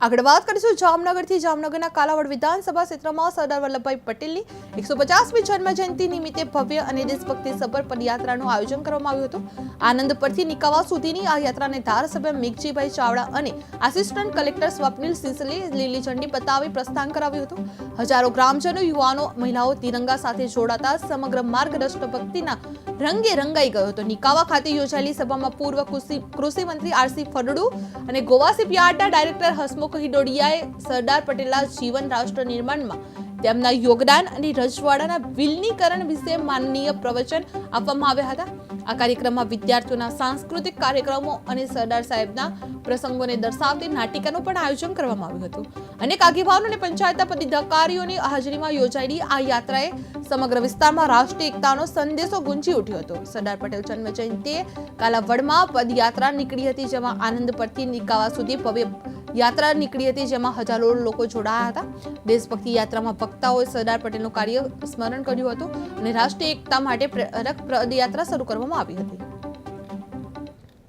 આગળ વાત કરીશું જામનગરથી. જામનગરના કાલાવડ વિધાનસભા ક્ષેત્રમાં સરદાર વલ્લભભાઈ પટેલની એકસો પચાસમી જન્મજયંતિ નિમિત્તે ભવ્ય અને દેશભક્તિ સભર પદયાત્રાનું આયોજન કરવામાં આવ્યું હતું. આનંદ પરથી નિકાવા સુધીની આ યાત્રાને ધારાસભ્ય મેઘજીભાઈ ચાવડા અને આસિસ્ટન્ટ કલેક્ટર સ્વપ્નિલ સિસલે લીલી ઝંડી બતાવી પ્રસ્થાન કરાવ્યું હતું. હજારો ગ્રામજનો, યુવાનો, મહિલાઓ તિરંગા સાથે જોડાતા સમગ્ર માર્ગ રાષ્ટ્રભક્તિના રંગે રંગાઈ ગયો હતો. નિકાવા ખાતે યોજાયેલી સભામાં પૂર્વ કૃષિ કૃષિ મંત્રી આરસી ફળડુ અને ગોવા શિપયાર્ડના ડાયરેક્ટર હસમુખ હિડોડિયાએ સરદાર પટેલના જીવન રાષ્ટ્ર નિર્માણમાં તેમના યોગદાન અને રજવાડાના વિલીનીકરણ વિશે માનનીય પ્રવચન આપવામાં આવ્યા હતા. આ કાર્યક્રમમાં વિદ્યાર્થીઓના સાંસ્કૃતિક કાર્યક્રમો અને સરદાર સાહેબના પ્રસંગોને દર્શાવતી નાટિકાનું પણ આયોજન કરવામાં આવ્યું હતું. અનેક આગેવાનો અને પંચાયતના પદાધિકારીઓની હાજરીમાં યોજાયેલી આ યાત્રાએ સમગ્ર વિસ્તારમાં રાષ્ટ્રીય એકતાનો સંદેશો ગુંજી ઉઠ્યો હતો. સરદાર પટેલ જન્મ જયંતિએ કાલાવડમાં પદયાત્રા નીકળી હતી, જેમાં આનંદ પરથી નિકાવા સુધી ભવ્ય યાત્રા નીકળી હતી જેમાં હજારો લોકો જોડાયા હતા. દેશભક્તિ યાત્રામાં વક્તાઓએ સરદાર પટેલનું કાર્ય સ્મરણ કર્યું હતું અને રાષ્ટ્રીય એકતા માટે પ્રેરક પદયાત્રા શરૂ કરવામાં આવી હતી.